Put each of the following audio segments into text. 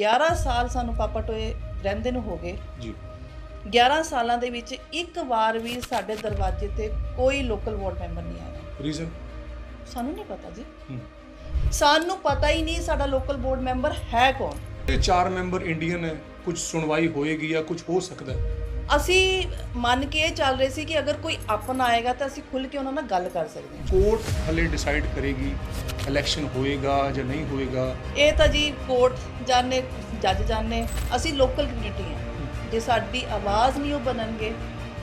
11 ਸਾਲ ਸਾਨੂੰ ਪਾਪਾ ਟੋਏ ਰਹਿੰਦੇ ਨੂੰ ਹੋ ਗਏ। ਜੀ। 11 ਸਾਲਾਂ ਦੇ ਵਿੱਚ ਇੱਕ ਵਾਰ ਵੀ ਸਾਡੇ ਦਰਵਾਜ਼ੇ ਤੇ ਕੋਈ ਲੋਕਲ ਵਾਰਡ ਮੈਂਬਰ ਨਹੀਂ ਆਇਆ। ਰੀਜ਼ਨ ਸਾਨੂੰ ਨਹੀਂ ਪਤਾ ਜੀ। ਸਾਨੂੰ ਪਤਾ ਹੀ ਨਹੀਂ ਸਾਡਾ ਲੋਕਲ ਬੋਰਡ ਮੈਂਬਰ ਹੈ ਕੌਣ। ਇਹ ਚਾਰ ਮੈਂਬਰ ਇੰਡੀਅਨ ਹੈ। ਕੁਝ ਸੁਣਵਾਈ ਹੋਏਗੀ ਜਾਂ ਕੁਝ ਹੋ ਸਕਦਾ ਹੈ। ਅਸੀਂ ਮੰਨ ਕੇ ਇਹ ਚੱਲ ਰਹੇ ਸੀ ਕਿ ਅਗਰ ਕੋਈ ਆਪਣਾ ਆਏਗਾ ਤਾਂ ਅਸੀਂ ਖੁੱਲ ਕੇ ਉਹਨਾਂ ਨਾਲ ਗੱਲ ਕਰ ਸਕਦੇ ਹਾਂ। ਕੋਰਟ ਹਲੇ ਡਿਸਾਈਡ ਕਰੇਗੀ ਇਲੈਕਸ਼ਨ ਹੋਏਗਾ ਜਾਂ ਨਹੀਂ ਹੋਏਗਾ। ਇਹ ਤਾਂ ਜੀ ਕੋਰਟ ਜਾਣੇ ਜੱਜ ਜਾਣੇ ਅਸੀਂ ਲੋਕਲ ਕਮਿਊਨਿਟੀ ਹਾਂ। ਜੇ ਸਾਡੀ ਆਵਾਜ਼ ਨਹੀਂ ਉਹ ਬਣਨਗੇ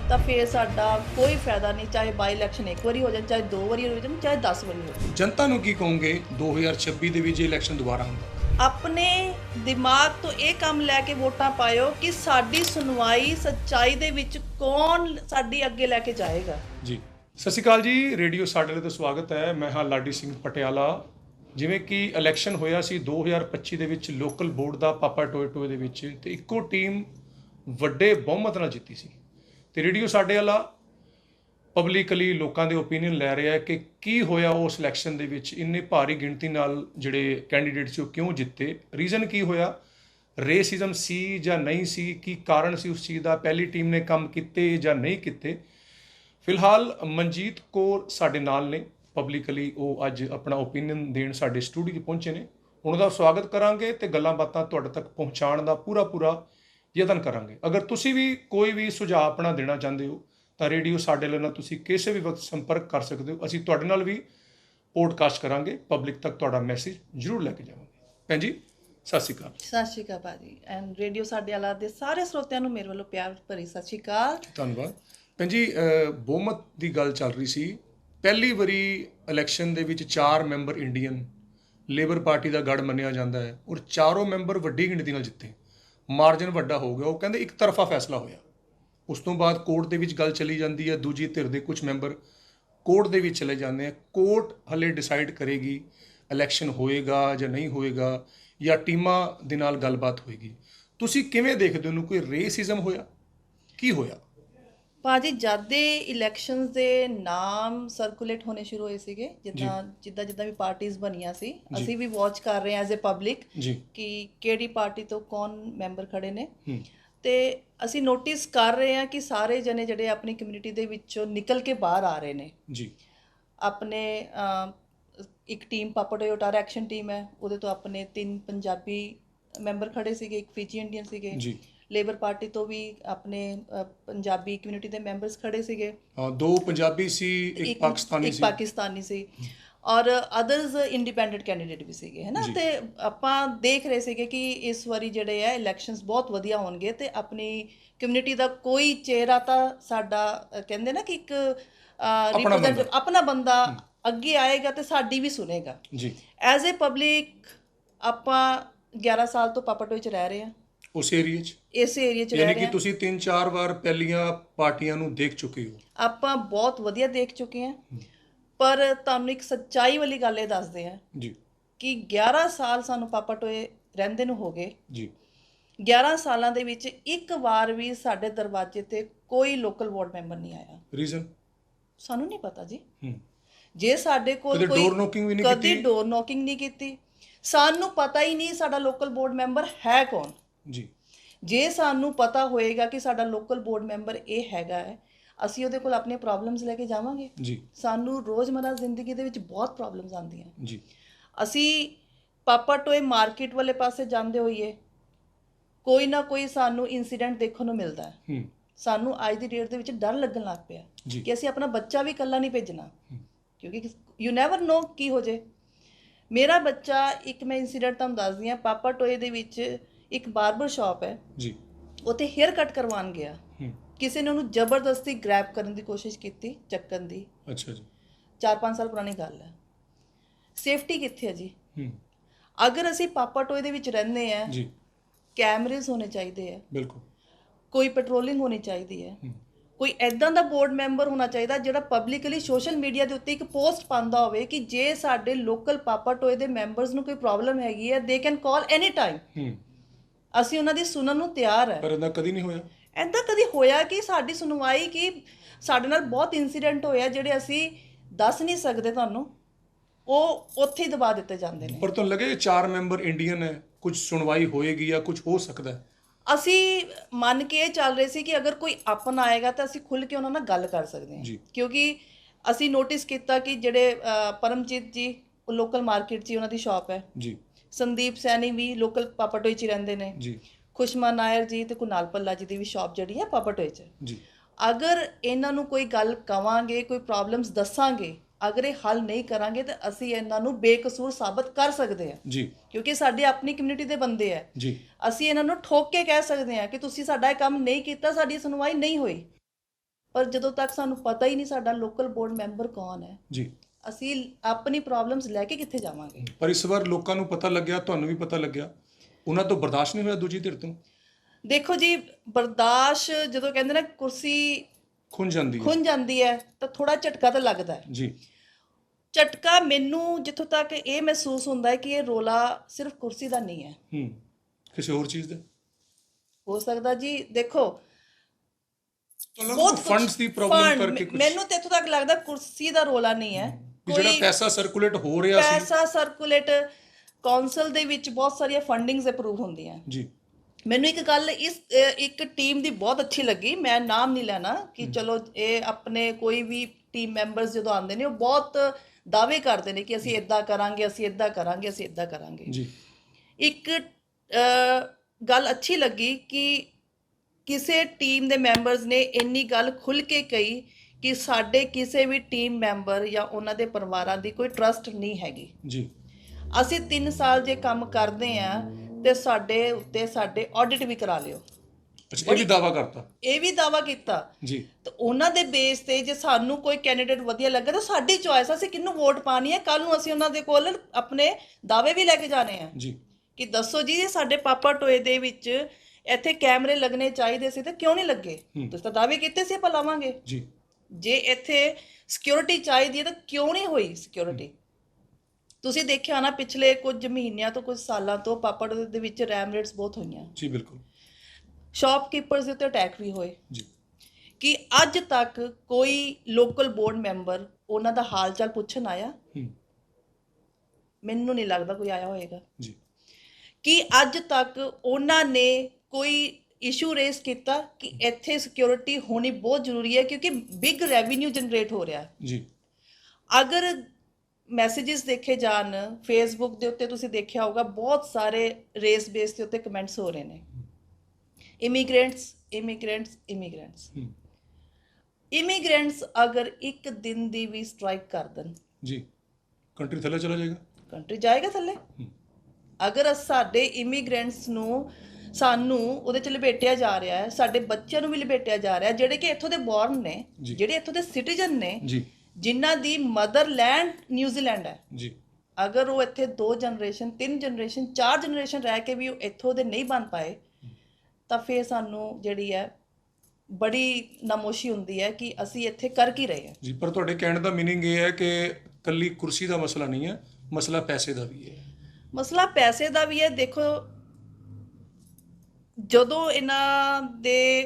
ਤਾਂ ਫਿਰ ਸਾਡਾ ਕੋਈ ਫਾਇਦਾ ਨਹੀਂ ਚਾਹੇ ਬਾਈ ਇਲੈਕਸ਼ਨ ਇੱਕ ਵਾਰੀ ਹੋ ਜਾਣ ਚਾਹੇ ਦੋ ਵਾਰੀ ਹੋ ਜਾਣ ਚਾਹੇ 10 ਵਾਰੀ ਹੋ ਜਾਣ। ਜਨਤਾ ਨੂੰ ਕੀ ਕਹੋਗੇ? 2026 ਦੇ ਵਿੱਚ ਜੇ ਇਲੈਕਸ਼ਨ ਦੁਬਾਰਾ ਹੁੰਦਾ। ਆਪਣੇ ਦਿਮਾਗ ਤੋਂ ਇਹ ਕੰਮ ਲੈ ਕੇ ਵੋਟਾਂ ਪਾਇਓ ਕਿ ਸਾਡੀ ਸੁਣਵਾਈ, ਸੱਚਾਈ ਦੇ ਵਿੱਚ ਕੌਣ ਸਾਡੀ ਅੱਗੇ ਲੈ ਕੇ ਜਾਏਗਾ। ਜੀ। ਸਤਿ ਸ਼੍ਰੀ ਅਕਾਲ ਜੀ। ਰੇਡੀਓ ਸਾਡੇ ਲਈ ਤੋਂ ਸਵਾਗਤ ਹੈ। ਮੈਂ ਹਾਂ ਲਾਡੀ ਸਿੰਘ ਪਟਿਆਲਾ। ਜਿਵੇਂ ਕਿ ਇਲੈਕਸ਼ਨ ਹੋਇਆ ਸੀ 2025 ਦੇ ਵਿੱਚ ਲੋਕਲ ਬੋਰਡ ਦਾ, ਪਾਪਾ ਟੋਏ ਟੋਏ ਦੇ ਵਿੱਚ, ਤੇ ਇੱਕੋ ਟੀਮ ਵੱਡੇ ਬਹੁਮਤ ਨਾਲ ਜਿੱਤੀ ਸੀ। ਤੇ ਰੇਡੀਓ ਸਾਡੇ ਵਾਲਾ ਪਬਲਿਕਲੀ ਲੋਕਾਂ ਦੇ ਓਪੀਨੀਅਨ ਲੈ ਰਿਹਾ ਹੈ ਕਿ ਕੀ ਹੋਇਆ ਉਸ ਇਲੈਕਸ਼ਨ ਦੇ ਵਿੱਚ? ਇੰਨੇ ਭਾਰੀ ਗਿਣਤੀ ਨਾਲ ਜਿਹੜੇ ਕੈਂਡੀਡੇਟ ਸੀ ਉਹ ਕਿਉਂ ਜਿੱਤੇ? ਰੀਜ਼ਨ ਕੀ ਹੋਇਆ? ਰੇਸਿਜ਼ਮ ਸੀ ਜਾਂ ਨਹੀਂ ਸੀ? ਕੀ ਕਾਰਨ ਸੀ ਉਸ ਚੀਜ਼ ਦਾ? ਪਹਿਲੀ ਟੀਮ ਨੇ ਕੰਮ ਕੀਤੇ ਜਾਂ ਨਹੀਂ ਕੀਤੇ? ਫਿਲਹਾਲ ਮਨਜੀਤ ਕੌਰ ਸਾਡੇ ਨਾਲ ਨੇ। ਪਬਲਿਕਲੀ ਉਹ ਅੱਜ ਆਪਣਾ ਓਪੀਨੀਅਨ ਦੇਣ ਸਾਡੇ ਸਟੂਡੀਓ 'ਚ ਪਹੁੰਚੇ ਨੇ। ਉਹਨਾਂ ਦਾ ਸਵਾਗਤ ਕਰਾਂਗੇ ਤੇ ਗੱਲਾਂ ਬਾਤਾਂ ਤੁਹਾਡੇ ਤੱਕ ਪਹੁੰਚਾਉਣ ਦਾ ਪੂਰਾ ਪੂਰਾ ਯਤਨ ਕਰਾਂਗੇ। ਅਗਰ ਤੁਸੀਂ ਵੀ ਕੋਈ ਵੀ ਸੁਝਾਅ ਆਪਣਾ ਦੇਣਾ ਚਾਹੁੰਦੇ ਹੋ ਤਾਂ ਰੇਡੀਓ ਸਾਡੇ ਨਾਲ ਤੁਸੀਂ ਕਿਸੇ ਵੀ ਵਕਤ ਸੰਪਰਕ ਕਰ ਸਕਦੇ ਹੋ। ਅਸੀਂ ਤੁਹਾਡੇ ਨਾਲ ਵੀ ਪੋਡਕਾਸਟ ਕਰਾਂਗੇ। ਪਬਲਿਕ ਤੱਕ ਤੁਹਾਡਾ ਮੈਸੇਜ ਜ਼ਰੂਰ ਲੈ ਕੇ ਜਾਵਾਂਗੇ। ਭੈਣ ਜੀ ਸਤਿ ਸ਼੍ਰੀ ਅਕਾਲ। ਸਤਿ ਸ਼੍ਰੀ ਅਕਾਲ ਭਾਜੀ। ਐਂਡ ਰੇਡੀਓ ਸਾਡੇ ਵਾਲਾ ਦੇ ਸਾਰੇ ਸਰੋਤਿਆਂ ਨੂੰ ਮੇਰੇ ਵੱਲੋਂ ਪਿਆਰ ਭਰੀ ਸਤਿ ਸ਼੍ਰੀ ਅਕਾਲ। ਧੰਨਵਾਦ। ਭੈਣ ਜੀ ਬਹੁਮਤ ਦੀ ਗੱਲ ਚੱਲ ਰਹੀ ਸੀ। ਪਹਿਲੀ ਵਾਰੀ ਇਲੈਕਸ਼ਨ ਦੇ ਵਿੱਚ ਚਾਰ ਮੈਂਬਰ ਇੰਡੀਅਨ ਲੇਬਰ ਪਾਰਟੀ ਦਾ ਗੜ ਮੰਨਿਆ ਜਾਂਦਾ ਹੈ ਔਰ ਚਾਰੋਂ ਮੈਂਬਰ ਵੱਡੀ ਗਿਣਤੀ ਨਾਲ ਜਿੱਤੇ। ਮਾਰਜਨ ਵੱਡਾ ਹੋ ਗਿਆ। ਉਹ ਕਹਿੰਦੇ ਇੱਕ ਤਰਫਾ ਫੈਸਲਾ ਹੋਇਆ। ਉਸ ਤੋਂ ਬਾਅਦ ਕੋਰਟ ਦੇ ਵਿੱਚ ਗੱਲ ਚਲੀ ਜਾਂਦੀ ਹੈ ਦੂਜੀ ਧਿਰ ਦੇ ਕੁਝ ਮੈਂਬਰ ਕੋਰਟ ਦੇ ਵਿੱਚ ਚਲੇ ਜਾਂਦੇ ਆ। ਕੋਰਟ ਹਲੇ ਡਿਸਾਈਡ ਕਰੇਗੀ ਇਲੈਕਸ਼ਨ ਹੋਏਗਾ ਜਾਂ ਨਹੀਂ ਹੋਏਗਾ ਜਾਂ ਟੀਮਾਂ ਦੇ ਨਾਲ ਗੱਲਬਾਤ ਹੋਏਗੀ। ਤੁਸੀਂ ਕਿਵੇਂ ਦੇਖਦੇ ਹੋ? ਨੂੰ ਕੋਈ ਰੇਸਿਜ਼ਮ ਹੋਇਆ? ਕੀ ਹੋਇਆ? ਭਾਜੀ ਜਦ ਦੇ ਇਲੈਕਸ਼ਨਸ ਦੇ ਨਾਮ ਸਰਕੂਲੇਟ ਹੋਣੇ ਸ਼ੁਰੂ ਹੋਏ ਸੀਗੇ ਜਿੱਦਾਂ ਜਿੱਦਾਂ ਜਿੱਦਾਂ ਵੀ ਪਾਰਟੀਆਂ ਬਣੀਆਂ ਸੀ ਅਸੀਂ ਵੀ ਵਾਚ ਕਰ ਰਹੇ ਹਾਂ ਐਜ਼ ਅ ਪਬਲਿਕ ਕਿ ਕਿਹੜੀ ਪਾਰਟੀ ਤੋਂ ਕੌਣ ਮੈਂਬਰ ਖੜੇ ਨੇ। ਤੇ ਅਸੀਂ ਨੋਟਿਸ ਕਰ ਰਹੇ ਹਾਂ ਕਿ ਸਾਰੇ ਜਣੇ ਜਿਹੜੇ ਆਪਣੀ ਕਮਿਊਨਿਟੀ ਦੇ ਵਿੱਚੋਂ ਨਿਕਲ ਕੇ ਬਾਹਰ ਆ ਰਹੇ ਨੇ। ਜੀ। ਆਪਣੇ ਇੱਕ team Papatoetoe action team ਹੈ ਉਹਦੇ ਤੋਂ ਆਪਣੇ ਤਿੰਨ ਪੰਜਾਬੀ ਮੈਂਬਰ ਖੜੇ ਸੀਗੇ ਇੱਕ ਫੀਜੀ ਇੰਡੀਅਨ ਸੀਗੇ। ਜੀ। ਲੇਬਰ ਪਾਰਟੀ ਤੋਂ ਵੀ ਆਪਣੇ ਪੰਜਾਬੀ ਕਮਿਊਨਿਟੀ ਦੇ ਮੈਂਬਰਸ ਖੜੇ ਸੀਗੇ। ਹਾਂ ਦੋ ਪੰਜਾਬੀ ਸੀ ਇੱਕ ਪਾਕਿਸਤਾਨੀ ਇੱਕ ਸੀ। ਪਾਕਿਸਤਾਨੀ ਸੀ। ਔਰ ਅਦਰਸ ਇੰਡੀਪੈਂਡੈਂਟ ਕੈਂਡੀਡੇਟ ਵੀ ਸੀਗੇ ਹੈਨਾ। ਤੇ ਆਪਾਂ ਦੇਖ ਰਹੇ ਸੀਗੇ ਕਿ ਇਸ ਵਾਰੀ ਜਿਹੜੇ ਆ ਇਲੈਕਸ਼ਨਸ ਬਹੁਤ ਵਧੀਆ ਹੋਣਗੇ ਤੇ ਆਪਣੀ ਕਮਿਊਨਿਟੀ ਦਾ ਕੋਈ ਚਿਹਰਾ ਤਾਂ ਸਾਡਾ ਕਹਿੰਦੇ ਨਾ ਕਿ ਇੱਕ ਰਿਪਰੈਜ਼ੈਂਟ। ਆਪਣਾ ਬੰਦਾ। ਅੱਗੇ ਆਏਗਾ ਤੇ ਸਾਡੀ ਵੀ ਸੁਨੇਗਾ ਜੀ। ਐਜ਼ ਅ ਪਬਲਿਕ ਆਪਾਂ 11 ਸਾਲ ਤੋਂ ਪਾਪਟੋਏ ਚ ਰਹਿ ਰਹੇ ਹਾਂ ਉਸ ਏਰੀਆ 'ਚ? ਇਸ ਏਰੀਆ ਚ ਰਹਿ ਯਾਨੀ ਰਹੇ ਕਿ ਹਾਂ ਤੁਸੀਂ ਤਿੰਨ ਚਾਰ ਵਾਰ ਪਹਿਲੀਆਂ ਪਾਰਟੀਆਂ ਨੂੰ ਦੇਖ ਚੁੱਕੇ ਹੋ। ਆਪਾਂ ਬਹੁਤ ਵਧੀਆ ਦੇਖ ਚੁੱਕੇ ਹਾਂ। ਪਰ ਤੁਹਾਨੂੰ ਇੱਕ ਸੱਚਾਈ ਵਾਲੀ ਗੱਲ ਇਹ ਦੱਸਦੇ ਹਾਂ ਜੀ। ਕਿ 11 ਸਾਲ ਸਾਨੂੰ ਪਾਪਾ ਟੋਏ ਰਹਿੰਦੇ ਨੂੰ ਹੋ ਗਏ। ਜੀ। 11 ਸਾਲਾਂ ਦੇ ਵਿੱਚ ਇੱਕ ਵਾਰ ਵੀ ਸਾਡੇ ਦਰਵਾਜ਼ੇ ਤੇ ਕੋਈ ਲੋਕਲ ਵਾਰਡ ਮੈਂਬਰ ਨਹੀਂ ਆਇਆ। ਰੀਜ਼ਨ ਸਾਨੂੰ ਨਹੀਂ ਪਤਾ ਜੀ। ਹੂੰ। ਜੇ ਸਾਡੇ ਕੋਲ ਕਦੇ ਕੋਈ door knocking ਵੀ ਨਹੀਂ ਕਦੀ ਕੀਤੀ? ਡੋਰ ਨੋਕਿੰਗ ਨਹੀਂ ਕੀਤੀ। ਸਾਨੂੰ ਪਤਾ ਹੀ ਨਹੀਂ ਸਾਡਾ ਲੋਕਲ ਬੋਰਡ ਮੈਂਬਰ ਹੈ ਕੌਣ। ਜੀ। ਜੇ ਸਾਨੂੰ ਪਤਾ ਹੋਏਗਾ ਕਿ ਸਾਡਾ ਲੋਕਲ ਬੋਰਡ ਮੈਂਬਰ ਇਹ ਹੈਗਾ ਹੈ ਅਸੀਂ ਉਹਦੇ ਕੋਲ ਆਪਣੀਆਂ ਪ੍ਰੋਬਲਮਸ ਲੈ ਕੇ ਜਾਵਾਂਗੇ। ਜੀ। ਸਾਨੂੰ ਰੋਜ਼ਮਰਰਾ ਜ਼ਿੰਦਗੀ ਦੇ ਵਿੱਚ ਬਹੁਤ ਪ੍ਰੋਬਲਮਸ ਆਉਂਦੀਆਂ। ਜੀ। ਅਸੀਂ ਪਾਪਾ ਟੋਏ ਮਾਰਕੀਟ ਵਾਲੇ ਪਾਸੇ ਜਾਂਦੇ ਹੋਈਏ ਕੋਈ ਨਾ ਕੋਈ ਸਾਨੂੰ ਇਨਸੀਡੈਂਟ ਦੇਖਣ ਨੂੰ ਮਿਲਦਾ ਹੈ। ਹੂੰ। ਸਾਨੂੰ ਅੱਜ ਦੀ ਡੇਟ ਦੇ ਵਿੱਚ ਡਰ ਲੱਗਣ ਲੱਗ ਪਿਆ ਕਿ ਅਸੀਂ ਆਪਣਾ ਬੱਚਾ ਵੀ ਇਕੱਲਾ ਨਹੀਂ ਭੇਜਣਾ। ਕਿਉਂਕਿ ਯੂ ਨੈਵਰ ਨੋ ਕੀ ਹੋ ਜੇ। ਮੇਰਾ ਬੱਚਾ ਇੱਕ ਮੈਂ ਇਨਸੀਡੈਂਟ ਤੁਹਾਨੂੰ ਦੱਸਦੀ ਹਾਂ ਪਾਪਾ ਟੋਏ ਦੇ ਵਿੱਚ ਇੱਕ ਬਾਰਬਰ ਸ਼ਾਪ ਹੈ। ਜੀ। ਉੱਥੇ ਹੇਅਰ ਕੱਟ ਕਰਵਾਉਣ ਗਿਆ। ਕਿਸੇ ਨੇ ਉਹਨੂੰ ਜ਼ਬਰਦਸਤੀ ਗ੍ਰੈਬ ਕਰਨ ਦੀ ਕੋਸ਼ਿਸ਼ ਕੀਤੀ ਚੱਕਣ ਦੀ। ਅੱਛਾ ਜੀ। 4-5 ਸਾਲ ਪੁਰਾਣੀ ਗੱਲ ਹੈ। ਸੇਫਟੀ ਕਿੱਥੇ ਹੈ ਜੀ? ਹੂੰ। ਅਗਰ ਅਸੀਂ ਪਾਪਾ ਟੋਏ ਦੇ ਵਿੱਚ ਰਹਿੰਦੇ ਆ ਜੀ। ਕੈਮਰੇਜ਼ ਹੋਣੇ ਚਾਹੀਦੇ ਆ ਬਿਲਕੁਲ। ਕੋਈ ਪੈਟਰੋਲਿੰਗ ਹੋਣੀ ਚਾਹੀਦੀ ਹੈ। ਹੂੰ। ਕੋਈ ਐਦਾਂ ਦਾ ਬੋਰਡ ਮੈਂਬਰ ਹੋਣਾ ਚਾਹੀਦਾ ਜਿਹੜਾ ਪਬਲਿਕਲੀ ਸੋਸ਼ਲ ਮੀਡੀਆ ਦੇ ਉੱਤੇ ਇੱਕ ਪੋਸਟ ਪਾਉਂਦਾ ਹੋਵੇ ਕਿ ਜੇ ਸਾਡੇ ਲੋਕਲ ਪਾਪਾ ਟੋਏ ਦੇ ਮੈਂਬਰਸ ਨੂੰ ਕੋਈ ਪ੍ਰੋਬਲਮ ਹੈਗੀ ਹੈ they can call any time ਹੂੰ। ਅਸੀਂ ਉਹਨਾਂ ਦੀ ਸੁਣਨ ਨੂੰ ਤਿਆਰ ਹੈ। ਪਰ ਇਹਦਾ ਕਦੀ ਨਹੀਂ ਹੋਇਆ। ਐਦਾਂ ਕਦੀ ਹੋਇਆ ਕਿ ਸਾਡੀ ਸੁਣਵਾਈ ਕਿ ਸਾਡੇ ਨਾਲ ਬਹੁਤ ਇਨਸੀਡੈਂਟ ਹੋਇਆ ਜਿਹੜੇ ਅਸੀਂ ਦੱਸ ਨਹੀਂ ਸਕਦੇ ਤੁਹਾਨੂੰ? ਉਹ ਉੱਥੇ ਹੀ ਦਬਾ ਦਿੱਤੇ ਜਾਂਦੇ ਨੇ। ਪਰ ਤੁਹਾਨੂੰ ਲੱਗੇ ਚਾਰ ਮੈਂਬਰ ਇੰਡੀਅਨ ਹੈ ਕੁਝ ਸੁਣਵਾਈ ਹੋਏਗੀ ਜਾਂ ਕੁਝ ਹੋ ਸਕਦਾ ਹੈ? ਅਸੀਂ ਮੰਨ ਕੇ ਇਹ ਚੱਲ ਰਹੇ ਸੀ ਕਿ ਅਗਰ ਕੋਈ ਆਪਣਾ ਆਏਗਾ ਤਾਂ ਅਸੀਂ ਖੁੱਲ ਕੇ ਉਹਨਾਂ ਨਾਲ ਗੱਲ ਕਰ ਸਕਦੇ। ਹਾਂ। ਕਿਉਂਕਿ ਅਸੀਂ ਨੋਟਿਸ ਕੀਤਾ ਕਿ ਜਿਹੜੇ ਪਰਮਜੀਤ ਜੀ ਉਹ ਲੋਕਲ ਮਾਰਕੀਟ 'ਚ ਉਹਨਾਂ ਦੀ ਸ਼ਾਪ ਹੈ। ਜੀ। ਸੰਦੀਪ ਸੈਣੀ ਵੀ ਲੋਕਲ ਪਾਪਾਟੋਈ 'ਚ ਰਹਿੰਦੇ ਨੇ। ਜੀ। ਖੁਸ਼ਮਾ ਨਾਇਰ ਜੀ ਤੇ ਕੁਨਾਲ ਪੱਲਾ ਜੀ ਦੀ ਵੀ ਸ਼ਾਪ ਜਿਹੜੀ ਹੈ ਪਾਪਾਟੋਈ 'ਚ ਜੀ। ਅਗਰ ਇਹਨਾਂ ਨੂੰ ਕੋਈ ਗੱਲ ਕਵਾਂਗੇ ਕੋਈ ਪ੍ਰੋਬਲਮਸ ਦੱਸਾਂਗੇ ਅਗਰ ਇਹ ਹੱਲ ਨਹੀਂ ਕਰਾਂਗੇ ਤਾਂ ਅਸੀਂ ਇਹਨਾਂ ਨੂੰ ਬੇਕਸੂਰ ਸਾਬਤ ਕਰ ਸਕਦੇ ਹਾਂ। ਜੀ। ਕਿਉਂਕਿ ਸਾਡੀ ਆਪਣੀ ਕਮਿਊਨਿਟੀ ਦੇ ਬੰਦੇ ਆ। ਜੀ। ਅਸੀਂ ਇਹਨਾਂ ਨੂੰ ਠੋਕ ਕੇ ਕਹਿ ਸਕਦੇ ਹਾਂ ਕਿ ਤੁਸੀਂ ਸਾਡਾ ਇਹ ਕੰਮ ਨਹੀਂ ਕੀਤਾ ਸਾਡੀ ਸੁਣਵਾਈ ਨਹੀਂ ਹੋਈ। ਪਰ ਜਦੋਂ ਤੱਕ ਸਾਨੂੰ ਪਤਾ ਹੀ ਨਹੀਂ ਸਾਡਾ ਲੋਕਲ ਬੋਰਡ ਮੈਂਬਰ ਕੌਣ ਹੈ ਜੀ। ਅਸੀਂ ਆਪਣੀ ਪ੍ਰੋਬਲਮਸ ਲੈ ਕੇ ਕਿੱਥੇ ਜਾਵਾਂਗੇ? ਪਰ ਇਸ ਵਾਰ ਲੋਕਾਂ ਨੂੰ ਪਤਾ ਲੱਗਿਆ ਤੁਹਾਨੂੰ ਵੀ ਪਤਾ ਲੱਗਿਆ ਉਹਨਾਂ ਤੋਂ ਬਰਦਾਸ਼ਤ ਨਹੀਂ ਹੋਇਆ ਦੂਜੀ ਧਿਰ ਤੋਂ? ਦੇਖੋ ਜੀ ਬਰਦਾਸ਼ਤ ਜਦੋਂ ਕਹਿੰਦੇ ਨਾ ਕੁਰਸੀ ਖੁੰਝ ਜਾਂਦੀ ਹੈ। ਖੁੰਝ ਜਾਂਦੀ ਹੈ ਤਾਂ ਥੋੜਾ ਝਟਕਾ ਤਾਂ ਲੱਗਦਾ ਹੈ। ਜੀ। ਝਟਕਾ ਮੈਨੂੰ ਜਿੱਥੋਂ ਤੱਕ ਇਹ ਮਹਿਸੂਸ ਹੁੰਦਾ ਹੈ ਕਿ ਇਹ ਰੋਲਾ ਸਿਰਫ ਕੁਰਸੀ ਦਾ ਨਹੀਂ ਹੈ। ਹੂੰ ਕਿਸੇ ਹੋਰ ਚੀਜ਼ ਦਾ? ਹੋ ਸਕਦਾ ਜੀ ਦੇਖੋ ਬਹੁਤ ਫੰਡਸ ਦੀ ਪ੍ਰੋਬਲਮ ਕਰਕੇ ਕੁਝ ਮੈਨੂੰ ਤੇ ਇੱਥੋਂ ਤੱਕ ਲੱਗਦਾ ਕੁਰਸੀ ਦਾ ਰੋਲਾ ਨਹੀਂ ਹੈ। ਵੀ ਜਿਹੜਾ ਪੈਸਾ ਸਰਕੂਲੇਟ ਹੋ ਰਿਹਾ ਸੀ। ਪੈਸਾ ਸਰਕੂਲੇਟ ਕੌਂਸਲ ਦੇ ਵਿੱਚ ਬਹੁਤ ਸਾਰੀਆਂ ਫੰਡਿੰਗਸ ਅਪਰੂਵ ਹੁੰਦੀਆਂ। ਜੀ। ਮੈਨੂੰ ਇੱਕ ਗੱਲ ਇਸ ਇੱਕ ਟੀਮ ਦੀ ਬਹੁਤ ਅੱਛੀ ਲੱਗੀ। ਮੈਂ ਨਾਮ ਨਹੀਂ ਲੈਣਾ ਕਿ ਚਲੋ ਇਹ ਆਪਣੇ ਕੋਈ ਵੀ ਟੀਮ ਮੈਂਬਰਸ ਜਦੋਂ ਆਉਂਦੇ ਨੇ ਉਹ ਬਹੁਤ ਦਾਅਵੇ ਕਰਦੇ ਨੇ ਕਿ ਅਸੀਂ ਇਦਾਂ ਕਰਾਂਗੇ ਅਸੀਂ ਇਦਾਂ ਕਰਾਂਗੇ ਅਸੀਂ ਇਦਾਂ ਕਰਾਂਗੇ। ਜੀ। ਇੱਕ ਗੱਲ ਅੱਛੀ ਲੱਗੀ ਕਿ ਕਿਸੇ ਟੀਮ ਦੇ ਮੈਂਬਰਸ ਨੇ ਇੰਨੀ ਗੱਲ ਖੁੱਲ ਕੇ ਕਹੀ ਕਿ ਸਾਡੇ ਕਿਸੇ ਵੀ ਟੀਮ ਮੈਂਬਰ ਜਾਂ ਉਹਨਾਂ ਦੇ ਪਰਿਵਾਰਾਂ ਦੀ ਕੋਈ ਟਰਸਟ ਨਹੀਂ ਹੈਗੀ। ਜੀ। ਅਸੀਂ 3 ਸਾਲ ਜੇ ਕੰਮ ਕਰਦੇ ਆ ਤੇ ਸਾਡੇ ਉੱਤੇ ਸਾਡੇ ਆਡਿਟ ਵੀ ਕਰਾ ਲਿਓ। ਅੱਛਾ ਇਹ ਵੀ ਦਾਵਾ ਕਰਤਾ? ਇਹ ਵੀ ਦਾਵਾ ਕੀਤਾ। ਜੀ। ਤੇ ਉਹਨਾਂ ਦੇ ਬੇਸ ਤੇ ਜੇ ਸਾਨੂੰ ਕੋਈ ਕੈਂਡੀਡੇਟ ਵਧੀਆ ਲੱਗਾ ਤਾਂ ਸਾਡੀ ਚੋਇਸ ਅਸੀਂ ਕਿਹਨੂੰ ਵੋਟ ਪਾਣੀ ਹੈ ਕੱਲ ਨੂੰ ਅਸੀਂ ਉਹਨਾਂ ਦੇ ਕੋਲ ਆਪਣੇ ਦਾਅਵੇ ਵੀ ਲੈ ਕੇ ਜਾਣੇ ਆ। ਜੀ। ਕਿ ਦੱਸੋ ਜੀ ਇਹ ਸਾਡੇ ਪਾਪਾ ਟੋਏ ਦੇ ਵਿੱਚ ਇੱਥੇ ਕੈਮਰੇ ਲੱਗਣੇ ਚਾਹੀਦੇ ਸੀ ਤੇ ਕਿਉਂ ਨਹੀਂ ਲੱਗੇ। ਤੁਸੀਂ ਤਾਂ ਦਾਅਵੇ ਕੀਤੇ ਸੀ ਆਪਾਂ ਲਾਵਾਂਗੇ। ਜੀ। ਜੇ ਇੱਥੇ ਸਿਕਿਉਰਿਟੀ ਚਾਹੀਦੀ ਹੈ ਤਾਂ ਕਿਉਂ ਨਹੀਂ ਹੋਈ ਸਿਕਿਉਰਿਟੀ ਤੁਸੀਂ ਦੇਖਿਆ ਨਾ ਪਿਛਲੇ ਕੁਝ ਮਹੀਨਿਆਂ ਤੋਂ ਕੁਝ ਸਾਲਾਂ ਤੋਂ ਪਾਪੜ ਦੇ ਵਿੱਚ ਰੈਮ ਰੇਟਸ ਬਹੁਤ ਹੋਈਆਂ। ਜੀ ਬਿਲਕੁਲ। ਸ਼ਾਪਕੀਪਰਸ ਦੇ ਉੱਤੇ ਅਟੈਕ ਵੀ ਹੋਏ। ਜੀ। ਕਿ ਅੱਜ ਤੱਕ ਕੋਈ ਲੋਕਲ ਬੋਰਡ ਮੈਂਬਰ ਉਹਨਾਂ ਦਾ ਹਾਲ ਚਾਲ ਪੁੱਛਣ ਆਇਆ? ਮੈਨੂੰ ਨਹੀਂ ਲੱਗਦਾ ਕੋਈ ਆਇਆ ਹੋਏਗਾ। ਜੀ। ਕਿ ਅੱਜ ਤੱਕ ਉਹਨਾਂ ਨੇ ਕੋਈ ਇਸ਼ੂ ਰੇਸ ਕੀਤਾ ਕਿ ਇੱਥੇ ਸਿਕਿਉਰਿਟੀ ਹੋਣੀ ਬਹੁਤ ਜ਼ਰੂਰੀ ਹੈ ਕਿਉਂਕਿ ਬਿਗ ਰੈਵਨਿਊ ਜਨਰੇਟ ਹੋ ਰਿਹਾ ਹੈ। ਜੀ। ਅਗਰ ਮੈਸੇजेस ਦੇਖੇ ਜਾਣ ਫੇਸਬੁੱਕ ਦੇ ਉੱਤੇ ਤੁਸੀਂ ਦੇਖਿਆ ਹੋਗਾ ਬਹੁਤ ਸਾਰੇ ਰੇਸ ਬੇਸ ਦੇ ਉੱਤੇ ਕਮੈਂਟਸ ਹੋ ਰਹੇ ਨੇ। ਇਮੀਗ੍ਰੈਂਟਸ ਇਮੀਗ੍ਰੈਂਟਸ ਇਮੀਗ੍ਰੈਂਟਸ ਇਮੀਗ੍ਰੈਂਟਸ ਅਗਰ ਇੱਕ ਦਿਨ ਦੀ ਵੀ ਸਟ੍ਰਾਈਕ ਕਰ ਦੇਣ। ਜੀ। ਕੰਟਰੀ ਥੱਲੇ ਚਲਾ ਜਾਏਗਾ। ਕੰਟਰੀ ਜਾਏਗਾ ਥੱਲੇ। ਅਗਰ ਸਾਡੇ ਇਮੀਗ੍ਰੈਂਟਸ ਨੂੰ ਸਾਨੂੰ ਉਹਦੇ ਚ ਲਪੇਟਿਆ ਜਾ ਰਿਹਾ ਹੈ ਸਾਡੇ ਬੱਚਿਆਂ ਨੂੰ ਵੀ ਲਪੇਟਿਆ ਜਾ ਰਿਹਾ ਹੈ ਜਿਹੜੇ ਕਿ ਇੱਥੋਂ ਦੇ ਬੌਰਨ ਨੇ। ਜਿਹੜੇ ਇੱਥੋਂ ਦੇ ਸਿਟੀਜ਼ਨ ਨੇ ਜੀ। ਜਿਨ੍ਹਾਂ ਦੀ ਮਦਰਲੈਂਡ ਨਿਊਜ਼ੀਲੈਂਡ ਹੈ। ਜੀ। ਅਗਰ ਉਹ ਇੱਥੇ ਦੋ ਜਨਰੇਸ਼ਨ ਤਿੰਨ ਜਨਰੇਸ਼ਨ ਚਾਰ ਜਨਰੇਸ਼ਨ ਰਹਿ ਕੇ ਵੀ ਉਹ ਇੱਥੋਂ ਦੇ ਨਹੀਂ ਬਣ ਪਾਏ ਤਾਂ ਫਿਰ ਸਾਨੂੰ ਜਿਹੜੀ ਹੈ ਬੜੀ ਨਮੋਸ਼ੀ ਹੁੰਦੀ ਹੈ ਕਿ ਅਸੀਂ ਇੱਥੇ ਕਰ ਕੀ ਰਹੇ ਹਾਂ। ਜੀ ਪਰ ਤੁਹਾਡੇ ਕਹਿਣ ਦਾ ਮੀਨਿੰਗ ਇਹ ਹੈ ਕਿ ਕੱਲੀ ਕੁਰਸੀ ਦਾ ਮਸਲਾ ਨਹੀਂ ਹੈ ਮਸਲਾ ਪੈਸੇ ਦਾ ਵੀ ਹੈ। ਮਸਲਾ ਪੈਸੇ ਦਾ ਵੀ ਹੈ। ਦੇਖੋ ਜਦੋਂ ਇਹਨਾਂ ਦੇ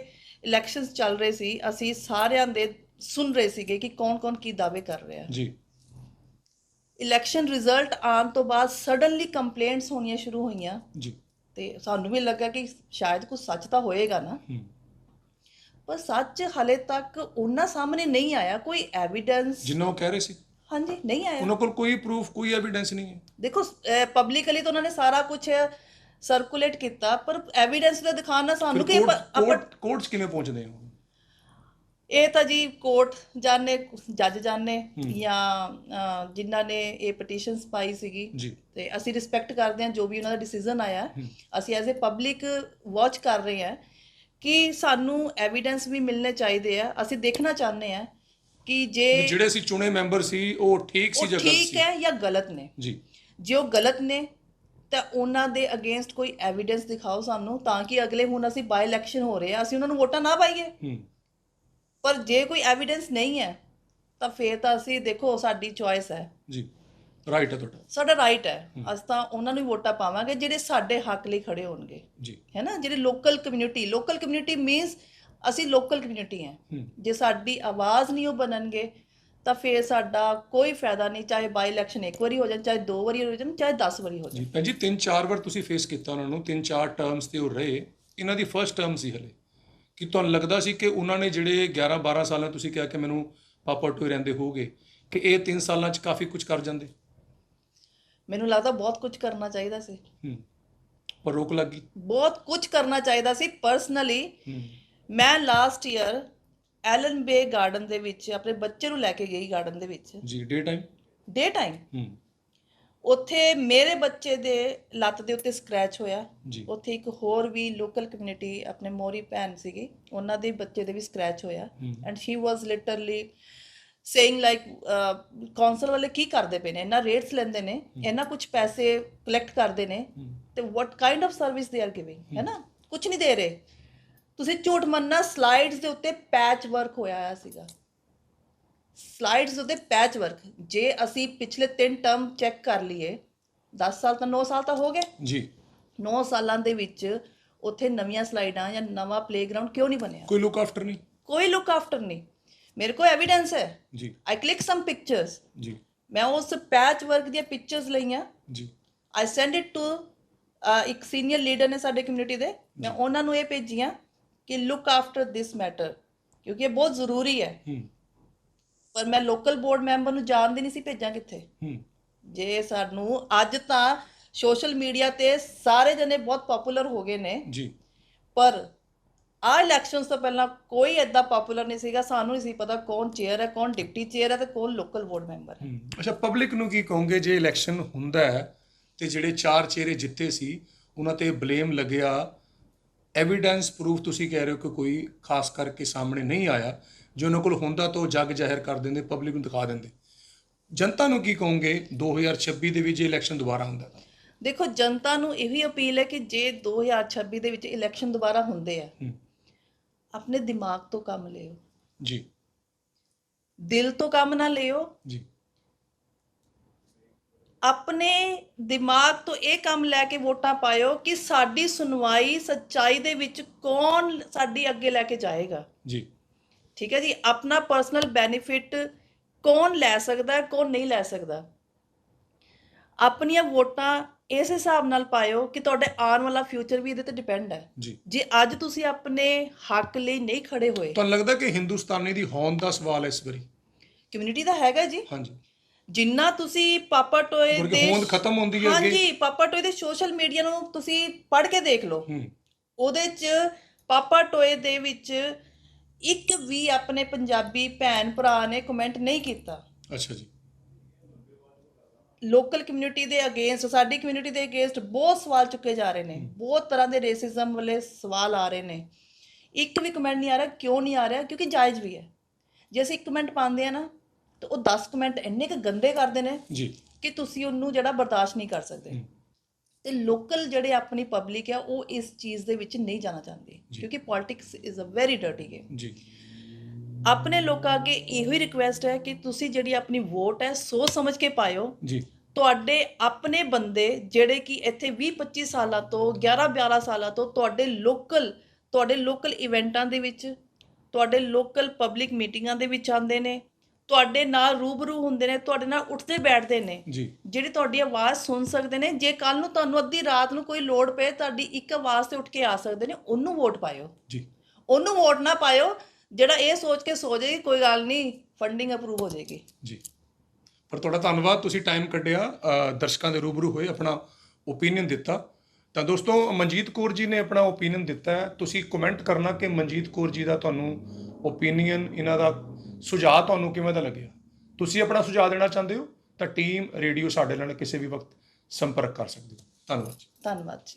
ਇਲੈਕਸ਼ਨਸ ਚੱਲ ਰਹੇ ਸੀ ਅਸੀਂ ਸਾਰਿਆਂ ਦੇ ਸੁਣ ਰਹੇ ਸੀਗੇ ਕਿ ਕੌਣ-ਕੌਣ ਕੀ ਦਾਅਵੇ ਕਰ ਰਿਹਾ। ਜੀ। ਇਲੈਕਸ਼ਨ ਰਿਜ਼ਲਟ ਆਉਣ ਤੋਂ ਬਾਅਦ ਸਡਨਲੀ ਕੰਪਲੇਂਟਸ ਹੋਣੀਆਂ ਸ਼ੁਰੂ ਹੋਈਆਂ। ਜੀ। ਤੇ ਸਾਨੂੰ ਵੀ ਲੱਗਾ ਕਿ ਸ਼ਾਇਦ ਕੁਝ ਸੱਚ ਤਾਂ ਹੋਏਗਾ ਨਾ। ਪਰ ਸੱਚ ਹਲੇ ਤੱਕ ਉਹਨਾਂ ਸਾਹਮਣੇ ਨਹੀਂ ਆਇਆ ਕੋਈ ਐਵੀਡੈਂਸ ਜਿੰਨਾ ਉਹ ਕਹਿ ਰਹੇ ਸੀ। ਹਾਂਜੀ ਨਹੀਂ ਆਇਆ। ਉਹਨਾਂ ਕੋਲ ਕੋਈ ਪ੍ਰੂਫ ਕੋਈ ਐਵੀਡੈਂਸ ਨਹੀਂ ਹੈ। ਦੇਖੋ ਪਬਲਿਕਲੀ ਤਾਂ ਉਹਨਾਂ ਨੇ ਸਾਰਾ ਕੁਝ ਸਰਕੂਲੇਟ ਕੀਤਾ ਪਰ ਐਵੀਡੈਂਸ ਦਾ ਦਿਖਾਣਾ ਸਾਨੂੰ ਕਿ ਕੋਰਟ ਕੋਰਟਸ ਕਿਵੇਂ ਪਹੁੰਚਦੇ ਹੋ ਇਹ ਤਾਂ ਜੀ ਕੋਰਟ ਜਾਣੇ ਜੱਜ ਜਾਣੇ ਜਾਂ ਜਿਨ੍ਹਾਂ ਨੇ ਇਹ ਪਟੀਸ਼ਨਸ ਪਾਈ ਸੀਗੀ। ਤੇ ਅਸੀਂ ਰਿਸਪੈਕਟ ਕਰਦੇ ਹਾਂ ਜੋ ਵੀ ਉਹਨਾਂ ਦਾ ਡਿਸੀਜਨ ਆਇਆ। ਅਸੀਂ ਐਜ਼ ਅ ਪਬਲਿਕ ਵਾਚ ਕਰ ਰਹੇ ਹਾਂ ਕਿ ਸਾਨੂੰ ਐਵੀਡੈਂਸ ਵੀ ਮਿਲਨੇ ਚਾਹੀਦੇ ਆ। ਅਸੀਂ ਦੇਖਣਾ ਚਾਹੁੰਦੇ ਆ ਕਿ ਜੇ ਜਿਹੜੇ ਸੀ ਚੁਣੇ ਮੈਂਬਰ ਸੀ ਉਹ ਠੀਕ ਸੀ ਜਾਂ ਗਲਤ ਠੀਕ ਹੈ ਜਾਂ ਗਲਤ ਨੇ। ਜੀ। ਜੇ ਉਹ ਗਲਤ ਨੇ ਤਾਂ ਉਹਨਾਂ ਦੇ ਅਗੇਂਸਟ ਕੋਈ ਐਵੀਡੈਂਸ ਦਿਖਾਓ ਸਾਨੂੰ ਤਾਂ ਕਿ ਅਗਲੇ ਹੁਣ ਅਸੀਂ ਬਾਈ ਇਲੈਕਸ਼ਨ ਹੋ ਰਹੇ ਆ ਅਸੀਂ ਉਹਨਾਂ ਨੂੰ ਵੋਟਾਂ ਨਾ ਪਾਈਏ। ਹੂੰ। ਪਰ ਜੇ ਕੋਈ ਐਵੀਡੈਂਸ ਨਹੀਂ ਹੈ ਤਾਂ ਫੇਰ ਤਾਂ ਅਸੀਂ ਦੇਖੋ ਸਾਡੀ ਚੁਆਇਸ ਹੈ। ਜੀ ਰਾਈਟ ਹੈ ਤੁਹਾਡਾ। ਸਾਡਾ ਰਾਈਟ ਹੈ। ਅਸੀਂ ਤਾਂ ਉਹਨਾਂ ਨੂੰ ਹੀ ਵੋਟਾਂ ਪਾਵਾਂਗੇ ਜਿਹੜੇ ਸਾਡੇ ਹੱਕ ਲਈ ਖੜੇ ਹੋਣਗੇ। ਜੀ। ਹੈ ਨਾ? ਜਿਹੜੇ local community local community means ਅਸੀਂ ਲੋਕਲ ਕਮਿਊਨਿਟੀ ਹਾਂ। ਹੂੰ। ਜੇ ਸਾਡੀ ਆਵਾਜ਼ ਨਹੀਂ ਉਹ ਬਣਨਗੇ ਤਾਂ ਫਿਰ ਸਾਡਾ ਕੋਈ ਫਾਇਦਾ ਨਹੀਂ ਚਾਹੇ ਬਾਈ ਇਲੈਕਸ਼ਨ ਇੱਕ ਵਾਰੀ ਹੋ ਜਾਣ ਚਾਹੇ ਦੋ ਵਾਰੀ ਹੋ ਜਾਣ ਚਾਹੇ 10 ਵਾਰੀ ਹੋ ਜਾਣ। ਜੀ ਭੈਣ ਜੀ ਤਿੰਨ ਚਾਰ ਵਾਰ ਤੁਸੀਂ ਫੇਸ ਕੀਤਾ ਉਹਨਾਂ ਨੂੰ ਤਿੰਨ ਚਾਰ ਟਰਮਸ ਤੇ ਉਹ ਰਹੇ। ਇਹਨਾਂ ਦੀ ਫਰਸਟ ਟਰਮ ਸੀ ਹਲੇ। ਕਿ ਤੁਹਾਨੂੰ ਲੱਗਦਾ ਸੀ ਕਿ ਉਹਨਾਂ ਨੇ ਜਿਹੜੇ 11 12 ਸਾਲਾਂ ਤੁਸੀਂ ਕਿਹਾ ਕਿ ਮੈਨੂੰ ਪਾਪਾ ਟੋਏ ਰਹਿੰਦੇ ਹੋਗੇ ਕਿ ਇਹ 3 ਸਾਲਾਂ 'ਚ ਕਾਫੀ ਕੁਝ ਕਰ ਜਾਂਦੇ? ਮੈਨੂੰ ਲੱਗਦਾ ਬਹੁਤ ਕੁਝ ਕਰਨਾ ਚਾਹੀਦਾ ਸੀ। ਹੂੰ। ਪਰ ਰੋਕ ਲੱਗ ਗਈ? ਬਹੁਤ ਕੁਝ ਕਰਨਾ ਚਾਹੀਦਾ ਸੀ ਪਰਸਨਲੀ ਮੈਂ last year Allan Bay Garden ਦੇ ਵਿੱਚ ਆਪਣੇ ਬੱਚੇ ਨੂੰ ਲੈ ਕੇ ਗਈ ਗਾਰਡਨ ਦੇ ਵਿੱਚ। ਜੀ ਡੇ ਟਾਈਮ ਡੇ ਟਾਈਮ ਹੂੰ। ਉੱਥੇ ਮੇਰੇ ਬੱਚੇ ਦੇ ਲੱਤ ਦੇ ਉੱਤੇ ਸਕ੍ਰੈਚ ਹੋਇਆ। ਜੀ। ਉੱਥੇ ਇੱਕ ਹੋਰ ਵੀ ਲੋਕਲ ਕਮਿਊਨਿਟੀ ਆਪਣੇ ਮੋਰੀ ਭੈਣ ਸੀਗੀ ਉਹਨਾਂ ਦੇ ਬੱਚੇ ਦੇ ਵੀ ਸਕ੍ਰੈਚ ਹੋਇਆ। And she was literally saying like council ਵਾਲੇ ਕੀ ਕਰਦੇ ਪਏ ਨੇ? ਇਹਨਾਂ ਰੇਟਸ ਲੈਂਦੇ ਨੇ ਇਹਨਾਂ ਕੁਝ ਪੈਸੇ ਕਲੈਕਟ ਕਰਦੇ ਨੇ। ਤੇ what kind of service they are giving ਹੈ। ਨਾ ਕੁਝ ਨਹੀਂ ਦੇ ਰਹੇ। ਤੁਸੀਂ ਝੂਠ ਮੰਨਣਾ ਸਲਾਈਡਸ ਦੇ ਉੱਤੇ ਪੈਚ ਵਰਕ ਹੋਇਆ ਆ ਸੀਗਾ। ਸਲਾਈਡਸ ਉੱਤੇ ਪੈਚ ਵਰਕ ਜੇ ਅਸੀਂ ਪਿਛਲੇ 3 ਟਰਮ ਚੈੱਕ ਕਰ ਲਈਏ 10 ਸਾਲ ਤਾਂ 9 ਸਾਲ ਤਾਂ ਹੋ ਗਏ। ਜੀ। 9 ਸਾਲਾਂ ਦੇ ਵਿੱਚ ਉੱਥੇ ਨਵੀਆਂ ਸਲਾਈਡਾਂ ਜਾਂ ਨਵਾਂ ਪਲੇਗਰਾਉਂਡ ਕਿਉਂ ਨਹੀਂ ਬਣਿਆ? ਕੋਈ ਲੁੱਕ ਆਫਟਰ ਨਹੀਂ। ਕੋਈ ਲੁੱਕ ਆਫਟਰ ਨਹੀਂ। ਮੇਰੇ ਕੋਲ ਐਵੀਡੈਂਸ ਹੈ। ਜੀ। ਆਈ ਕਲਿੱਕ ਸਮ ਪਿਕਚਰਸ ਜੀ। ਮੈਂ ਉਸ ਪੈਚ ਵਰਕ ਦੀਆਂ ਪਿਕਚਰਸ ਲਈਆਂ। ਜੀ। ਆਈ ਸੈਂਡ ਇਟ ਟੂ ਇੱਕ ਸੀਨੀਅਰ ਲੀਡਰ ਨੇ ਸਾਡੇ ਕਮਿਊਨਿਟੀ ਦੇ। ਮੈਂ ਉਹਨਾਂ ਨੂੰ ਇਹ ਭੇਜੀਆਂ ਕਿ ਲੁੱਕ ਆਫਟਰ ਦਿਸ ਮੈਟਰ ਕਿਉਂਕਿ ਇਹ ਬਹੁਤ ਜ਼ਰੂਰੀ ਹੈ। ਹੂੰ। ਪਰ ਮੈਂ ਲੋਕਲ ਬੋਰਡ ਮੈਂਬਰ ਨੂੰ ਜਾਣਦੀ ਨਹੀਂ ਸੀ ਭੇਜਾਂ ਕਿੱਥੇ। ਹੂੰ। ਜੇ ਸਾਨੂੰ ਅੱਜ ਤਾਂ ਸੋਸ਼ਲ ਮੀਡੀਆ ਤੇ ਸਾਰੇ ਜਣੇ ਬਹੁਤ ਪਪੂਲਰ ਹੋ ਗਏ ਨੇ। ਜੀ। ਪਰ ਆ ਇਲੈਕਸ਼ਨਸ ਤੋਂ ਪਹਿਲਾਂ ਕੋਈ ਐਦਾਂ ਪਪੂਲਰ ਨਹੀਂ ਸੀਗਾ ਸਾਨੂੰ ਨਹੀਂ ਸੀ ਪਤਾ ਕੌਣ ਚੇਅਰ ਹੈ ਕੌਣ ਡਿਪਟੀ ਚੇਅਰ ਹੈ ਤੇ ਕੌਣ ਲੋਕਲ ਬੋਰਡ ਮੈਂਬਰ ਹੂੰ। ਅੱਛਾ ਪਬਲਿਕ ਨੂੰ ਕੀ ਕਹੋਗੇ ਜੇ ਇਲੈਕਸ਼ਨ ਹੁੰਦਾ ਹੈ ਤੇ ਜਿਹੜੇ ਚਾਰ ਚਿਹਰੇ ਜਿੱਤੇ ਸੀ ਉਹਨਾਂ ਤੇ ਬਲੇਮ ਲੱਗਿਆ। ਐਵੀਡੈਂਸ ਪ੍ਰੂਫ ਤੁਸੀਂ ਕਹਿ ਰਹੇ ਹੋ ਕਿ ਕੋਈ ਖਾਸ ਕਰਕੇ ਸਾਹਮਣੇ ਨਹੀਂ ਆਇਆ। ਜੇ ਉਹਨਾਂ ਕੋਲ ਹੁੰਦਾ ਤਾਂ ਉਹ ਜੱਗ ਜ਼ਾਹਿਰ ਕਰ ਦਿੰਦੇ ਪਬਲਿਕ ਨੂੰ ਦਿਖਾ ਦਿੰਦੇ। ਜਨਤਾ ਨੂੰ ਕੀ ਕਹੋਗੇ? 2026 ਦੇ ਵਿੱਚ ਜੇ ਇਲੈਕਸ਼ਨ ਦੁਬਾਰਾ ਹੁੰਦਾ। ਤਾਂ ਦੇਖੋ ਜਨਤਾ ਨੂੰ ਇਹ ਵੀ ਅਪੀਲ ਹੈ ਕਿ ਜੇ 2026 ਦੇ ਵਿੱਚ ਇਲੈਕਸ਼ਨ ਦੁਬਾਰਾ ਹੁੰਦੇ ਆ। ਆਪਣੇ ਦਿਮਾਗ ਤੋਂ ਕੰਮ ਲਿਓ। ਜੀ। ਦਿਲ ਤੋਂ ਕੰਮ ਨਾ ਲਿਓ। ਜੀ। ਆਪਣੇ ਦਿਮਾਗ ਤੋਂ ਇਹ ਕੰਮ ਲੈ ਕੇ ਵੋਟਾਂ ਪਾਇਓ ਕਿ ਸਾਡੀ ਸੁਣਵਾਈ ਸੱਚਾਈ ਦੇ ਵਿੱਚ ਕੌਣ ਸਾਡੀ ਅੱਗੇ ਲੈ ਕੇ ਜਾਏਗਾ। ਜੀ। ਠੀਕ ਹੈ ਜੀ ਆਪਣਾ ਪਰਸਨਲ ਬੈਨੀਫਿਟ ਕੌਣ ਲੈ ਸਕਦਾ ਕੌਣ ਨਹੀਂ ਲੈ ਸਕਦਾ? ਆਪਣੀਆਂ ਵੋਟਾਂ ਇਸ ਹਿਸਾਬ ਨਾਲ ਪਾਇਓ ਕਿ ਤੁਹਾਡੇ ਆਉਣ ਵਾਲਾ ਫਿਊਚਰ ਵੀ ਇਹਦੇ ਤੇ ਡਿਪੈਂਡ ਹੈ। ਜੀ। ਅੱਜ ਤੁਸੀਂ ਆਪਣੇ ਹੱਕ ਲਈ ਨਹੀਂ ਖੜੇ ਹੋਏ। ਤੁਹਾਨੂੰ ਲੱਗਦਾ ਕਿ ਹਿੰਦੁਸਤਾਨੀ ਦੀ ਹੋਂਦ ਦਾ ਸਵਾਲ ਇਸ ਵਾਰੀ? ਕਮਿਊਨਿਟੀ ਦਾ ਹੈਗਾ ਜੀ। ਹਾਂਜੀ। ਜਿੰਨਾ ਤੁਸੀਂ ਪਾਪਾ ਟੋਏ ਦੇ ਹੋਂਦ ਖਤਮ ਹੁੰਦੀ ਹੈ ਅੱਗੇ ਹਾਂਜੀ ਪਾਪਾ ਟੋਏ ਦੇ ਸੋਸ਼ਲ ਮੀਡੀਆ ਨੂੰ ਤੁਸੀਂ ਪੜ੍ਹ ਕੇ ਦੇਖ ਲਓ। ਉਹਦੇ 'ਚ ਪਾਪਾ ਟੋਏ ਦੇ ਵਿੱਚ ਇੱਕ ਵੀ ਆਪਣੇ ਪੰਜਾਬੀ ਭੈਣ ਭਰਾ ਨੇ ਕਮੈਂਟ ਨਹੀਂ ਕੀਤਾ। ਅੱਛਾ ਜੀ। ਲੋਕਲ ਕਮਿਊਨਿਟੀ ਦੇ ਅਗੇਂਸਟ ਸਾਡੀ ਕਮਿਊਨਿਟੀ ਦੇ ਅਗੇਂਸਟ ਬਹੁਤ ਸਵਾਲ ਚੁੱਕੇ ਜਾ ਰਹੇ ਨੇ। ਬਹੁਤ ਤਰ੍ਹਾਂ ਦੇ ਰੇਸਿਜ਼ਮ ਵਾਲੇ ਸਵਾਲ ਆ ਰਹੇ ਨੇ। ਇੱਕ ਵੀ ਕਮੈਂਟ ਨਹੀਂ ਆ ਰਿਹਾ ਕਿਉਂ ਨਹੀਂ ਆ ਰਿਹਾ? ਕਿਉਂਕਿ ਜਾਇਜ਼ ਵੀ ਹੈ। ਜੇ ਅਸੀਂ ਇੱਕ ਕਮੈਂਟ ਪਾਉਂਦੇ ਆ ਨਾ ਤਾਂ ਉਹ 10 ਕਮੈਂਟ ਇੰਨੇ ਕੁ ਗੰਦੇ ਕਰਦੇ ਨੇ ਜੀ। ਕਿ ਤੁਸੀਂ ਉਹਨੂੰ ਜਿਹੜਾ ਬਰਦਾਸ਼ਤ ਨਹੀਂ ਕਰ ਸਕਦੇ। ਤੇ ਲੋਕਲ ਜਿਹੜੇ ਆਪਣੀ ਪਬਲਿਕ ਆ ਉਹ ਇਸ ਚੀਜ਼ ਦੇ ਵਿੱਚ ਨਹੀਂ ਜਾਣਾ ਚਾਹੁੰਦੀ। ਕਿਉਂਕਿ politics is a very dirty game ਜੀ। ਆਪਣੇ ਲੋਕਾਂ ਅੱਗੇ ਇਹੋ ਹੀ ਰਿਕੁਐਸਟ ਹੈ ਕਿ ਤੁਸੀਂ ਜਿਹੜੀ ਆਪਣੀ ਵੋਟ ਹੈ ਸੋਚ ਸਮਝ ਕੇ ਪਾਇਓ। ਜੀ। ਤੁਹਾਡੇ ਆਪਣੇ ਬੰਦੇ ਜਿਹੜੇ ਕਿ ਇੱਥੇ 20 25 ਸਾਲਾਂ ਤੋਂ 11 12 ਸਾਲਾਂ ਤੋਂ ਤੁਹਾਡੇ ਲੋਕਲ ਤੁਹਾਡੇ ਲੋਕਲ ਇਵੈਂਟਾਂ ਦੇ ਵਿੱਚ ਤੁਹਾਡੇ ਲੋਕਲ ਪਬਲਿਕ ਮੀਟਿੰਗਾਂ ਦੇ ਵਿੱਚ ਆਉਂਦੇ ਨੇ। ਤੁਹਾਡੇ ਨਾਲ ਰੂਬਰੂ ਹੁੰਦੇ ਨੇ ਤੁਹਾਡੇ ਨਾਲ ਉੱਠਦੇ ਬੈਠਦੇ ਨੇ। ਜੀ। ਜਿਹੜੀ ਤੁਹਾਡੀ ਆਵਾਜ਼ ਸੁਣ ਸਕਦੇ ਨੇ ਜੇ ਕੱਲ ਨੂੰ ਤੁਹਾਨੂੰ ਅੱਧੀ ਰਾਤ ਨੂੰ ਕੋਈ ਲੋੜ ਪਏ ਤੁਹਾਡੀ ਇੱਕ ਆਵਾਜ਼ ਤੇ ਉੱਠ ਕੇ ਆ ਸਕਦੇ ਨੇ ਉਹਨੂੰ ਵੋਟ ਪਾਇਓ। ਜੀ। ਉਹਨੂੰ ਵੋਟ ਨਾ ਪਾਇਓ ਜਿਹੜਾ ਇਹ ਸੋਚ ਕੇ ਸੋ ਜਾਏਗੀ ਕੋਈ ਗੱਲ ਨਹੀਂ ਫੰਡਿੰਗ ਅਪਰੂਵ ਹੋ ਜਾਏਗੀ। ਜੀ। ਪਰ ਤੁਹਾਡਾ ਧੰਨਵਾਦ ਤੁਸੀਂ ਟਾਈਮ ਕੱਢਿਆ ਅ, ਦਰਸ਼ਕਾਂ ਦੇ ਰੂਬਰੂ ਹੋਏ ਆਪਣਾ ਓਪੀਨੀਅਨ ਦਿੱਤਾ। ਤਾਂ ਦੋਸਤੋ ਮਨਜੀਤ ਕੌਰ ਜੀ ਨੇ ਆਪਣਾ ਓਪੀਨੀਅਨ ਦਿੱਤਾ ਹੈ। ਤੁਸੀਂ ਕਮੈਂਟ ਕਰਨਾ ਕਿ ਮਨਜੀਤ ਕੌਰ ਜੀ ਦਾ ਤੁਹਾਨੂੰ ਓਪੀਨੀਅਨ ਇਹਨਾਂ ਦਾ ਸੁਝਾਅ ਤੁਹਾਨੂੰ ਕਿਵੇਂ ਦਾ ਲੱਗਿਆ? ਤੁਸੀਂ ਆਪਣਾ ਸੁਝਾਅ ਦੇਣਾ ਚਾਹੁੰਦੇ ਹੋ ਤਾਂ ਟੀਮ ਰੇਡੀਓ ਸਾਡੇ ਨਾਲ ਕਿਸੇ ਵੀ ਵਕਤ ਸੰਪਰਕ ਕਰ ਸਕਦੇ ਹੋ। ਧੰਨਵਾਦ ਜੀ। ਧੰਨਵਾਦ ਜੀ।